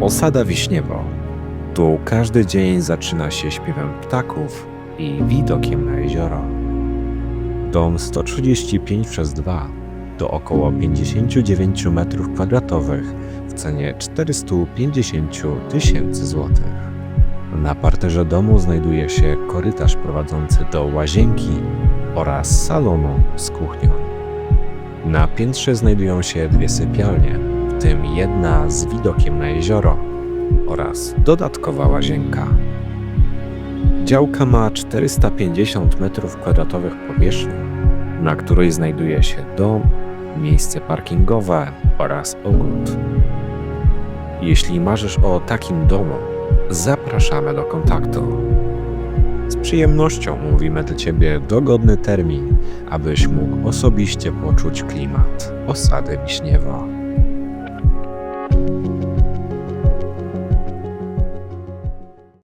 Osada Wiśniewo. Tu każdy dzień zaczyna się śpiewem ptaków i widokiem na jezioro. Dom 135 przez 2 to około 59 m2 w cenie 450 tysięcy złotych. Na parterze domu znajduje się korytarz prowadzący do łazienki oraz salonu z kuchnią. Na piętrze znajdują się dwie sypialnie, w tym jedna z widokiem na jezioro oraz dodatkowa łazienka. Działka ma 450 m2 powierzchni, na której znajduje się dom, miejsce parkingowe oraz ogród. Jeśli marzysz o takim domu, zapraszamy do kontaktu. Z przyjemnością mówimy dla Ciebie dogodny termin, abyś mógł osobiście poczuć klimat osady Wiśniewo.